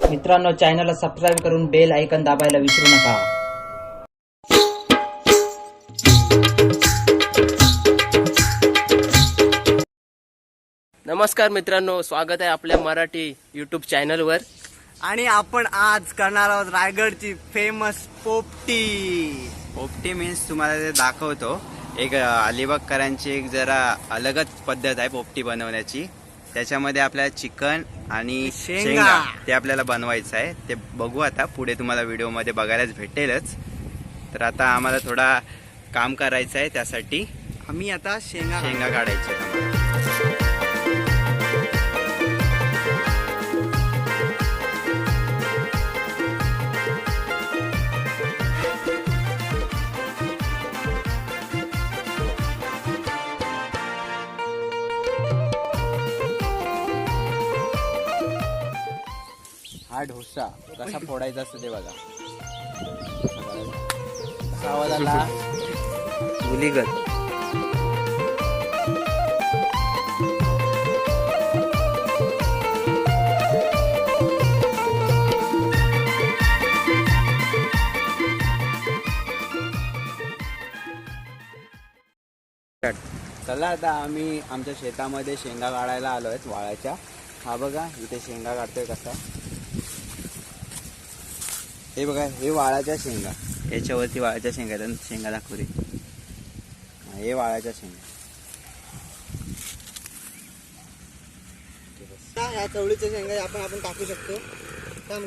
मित्रांनो चॅनलला सबस्क्राईब करून बेल आयकन दाबायला विसरू नका. नमस्कार मित्रांनो स्वागत आहे आपल्या मराठी यूट्यूब चॅनलवर आणि आपण आज करणार आहोत रायगडची फेमस पोपटी. पोपटी मीन्स तुम्हाला ते दाखवतो. एक अलिबागकरांची एक जरा अलगच पद्धत आहे पोपटी बनवण्याची. त्याच्यामध्ये आपल्याला चिकन आणि शेंगा. ते आपल्याला बनवायचं आहे. ते बघू आता. पुढे तुम्हाला व्हिडिओमध्ये बघायलाच भेटेलच. तर आता आम्हाला थोडा काम करायचं आहे त्यासाठी. आम्ही आता शेंगा शेंगा काढायचे. हा ढोसा कसा फोडायचा असतो ते बघा. कसा आवाज आला? मुलीगत. चला आता आम्ही आमच्या शेतामध्ये शेंगा काढायला आलो आहेत वाळाच्या हा बघा इथे शेंगा काढतोय कसा. हे बघा हे वाळाच्या शेंगा. याच्यावरती वाळाच्या शेंगा आहेत शेंगा दाखवू रे हा, वाळाच्या शेंगा. ह्या चवळीच्या शेंगा या पण आपण टाकू शकतो.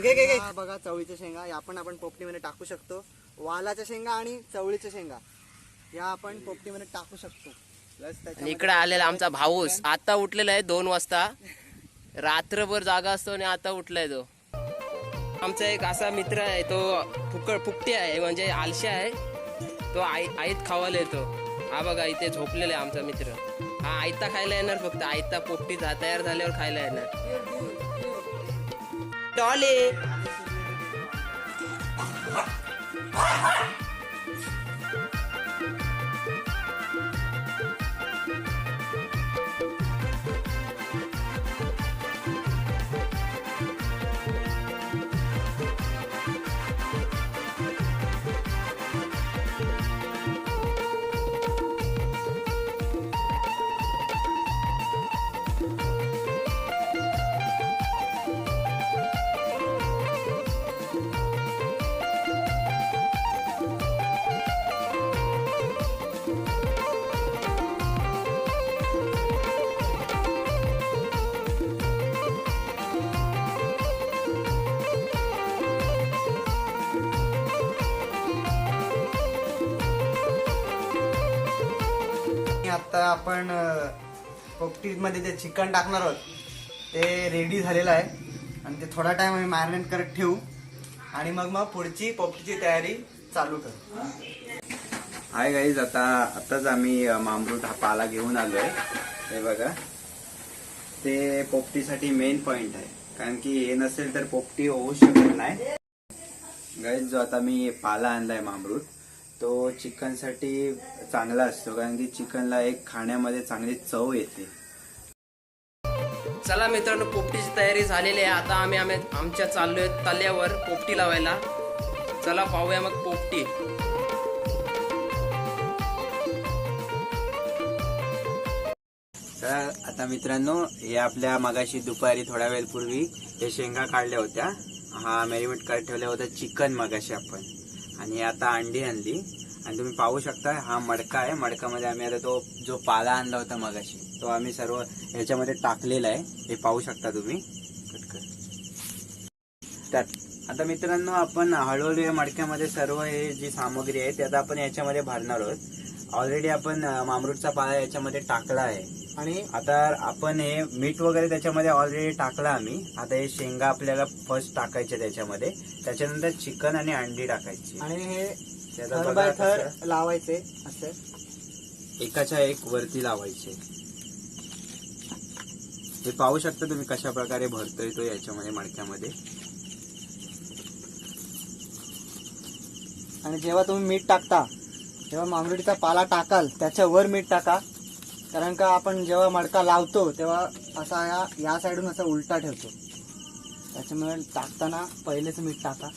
घे घे घे. हा बघा चवळीच्या शेंगा या पण आपण पोपटीमध्ये टाकू शकतो. वालाच्या शेंगा आणि चवळीच्या शेंगा या आपण पोपटीमध्ये टाकू शकतो. इकडे आलेला आमचा भाऊस. आता उठलेला आहे दोन वाजता. रात्रभर जागा असतो आणि आता उठलाय तो. आमचा एक असा मित्र आहे तो फुकळ फुकटे आहे म्हणजे आलशी आहे. तो आई आईत खावायला येतो. हा बघा इथे झोपलेला आहे आमचा मित्र. हा आयता खायला येणार फक्त. आयता पोपटी तयार झाल्यावर खायला येणार. डॉले. आपण पोपटीमध्ये जे चिकन टाकणार आहोत ते रेडी झालेलं आहे. आणि ते थोडा टाइम आम्ही मॅरिनेट करत ठेवू. आणि मग मग पुढची पोपटीची तयारी चालू करू. हाय गाईज आता आताच आम्ही मामरूट हा पाला घेऊन आलोय. हे बघा. ते पोपटीसाठी मेन पॉइंट आहे. कारण की हे नसेल तर पोपटी होऊ शकत नाही. गाईज जो आता मी पाला आणलाय मामरूट तो चिकनसाठी चांगला असतो कारण की चिकनला एक खाण्यामध्ये चांगली चव येते. चला मित्रांनो पोपटीची तयारी झालेली आहे. आता आम्ही आम्ही आमच्या चाललोय तल्यावर पोपटी लावायला. चला पाहूया मग पोपटी. तर आता मित्रांनो हे आपल्या मगाशी दुपारी थोड्या वेळ पूर्वी हे शेंगा काढल्या होत्या. हा मॅरिनेट करत ठेवल्या होत्या चिकन मगाशी आपण. आणि आता अंडी आणली. आणि तुम्ही पाहू शकता हा मडका आहे. मडकामध्ये आम्ही आता तो जो पाला आणला होता मगाशी तो आम्ही सर्व ह्याच्यामध्ये टाकलेला आहे. हे पाहू शकता तुम्ही. त्यात आता मित्रांनो आपण हळूहळू या मडक्यामध्ये सर्व हे जी सामग्री आहे ते आता आपण याच्यामध्ये भरणार आहोत. ऑलरेडी आपण मामरूटचा पाला याच्यामध्ये टाकला आहे. आणि? आता आपण हे मीठ वगैरे त्याच्यामध्ये ऑलरेडी टाकलं आम्ही. आता हे शेंगा आपल्याला फर्स्ट टाकायचे त्याच्यामध्ये. त्याच्यानंतर चिकन आणि अंडी टाकायची. आणि हे त्याचा थर बघा बाय थर कसं. लावायचे असे. एकाच्या एक वरती लावायचे. हे पाहू शकता तुम्ही कशा प्रकारे भरतोय तो याच्यामध्ये मडक्यामध्ये. आणि जेव्हा तुम्ही मीठ टाकता जेव्हा मामरुटीचा पाला टाकाल त्याच्या वर मीठ टाका. कारण का आपण जेव्हा मडका लावतो तेव्हा असा या या साईडून असा उलटा ठेवतो. त्याच्यामुळे टाकताना पहिलेच मीठ टाका.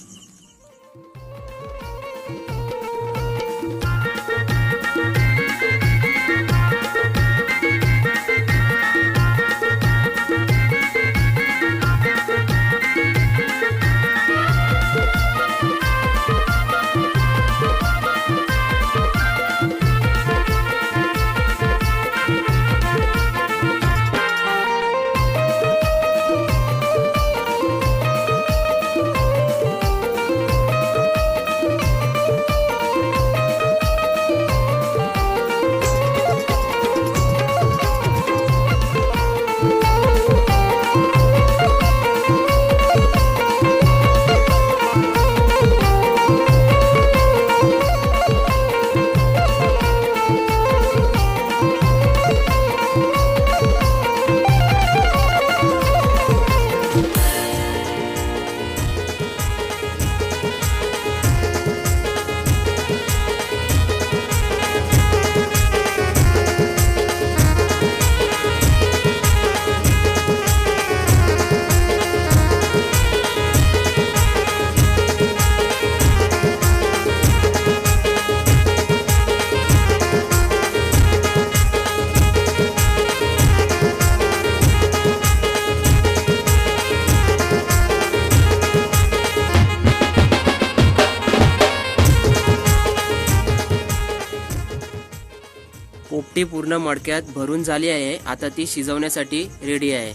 पोपटी पूर्ण मडक्यात भरून झाली आहे. आता ती शिजवण्यासाठी रेडी आहे.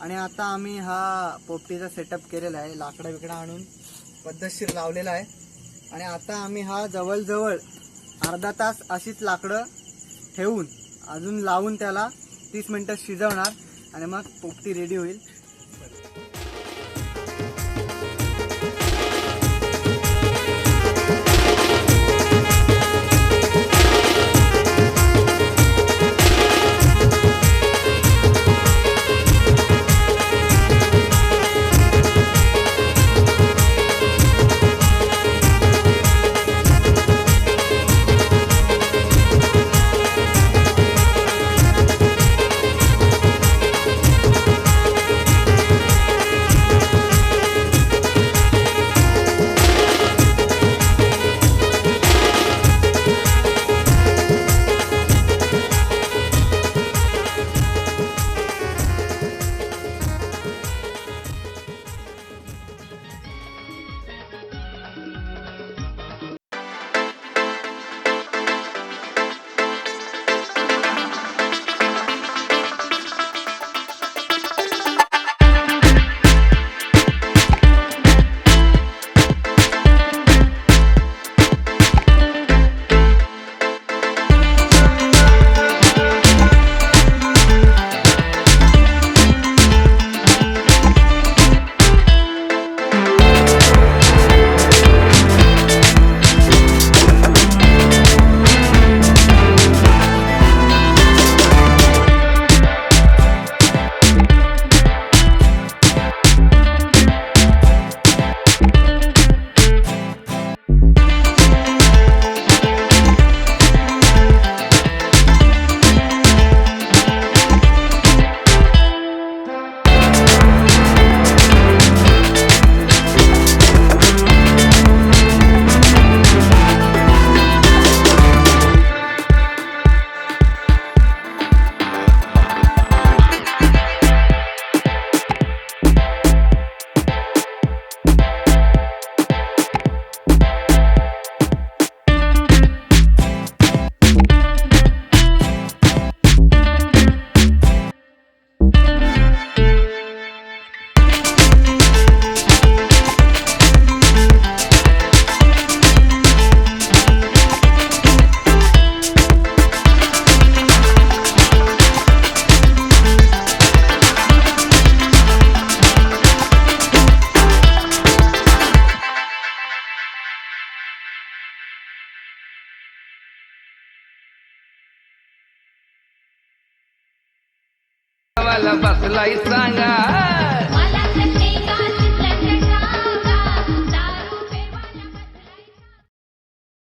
आणि आता आम्ही हा पोपटीचा सेटअप केलेला आहे. लाकडं विकडं आणून पद्धतशीर लावलेला आहे. आणि आता आम्ही हा जवळजवळ अर्धा तास अशीच लाकडं ठेवून अजून लावून त्याला तीस मिनटं शिजवणार आणि मग पोपटी रेडी होईल. बसलाय सांगा.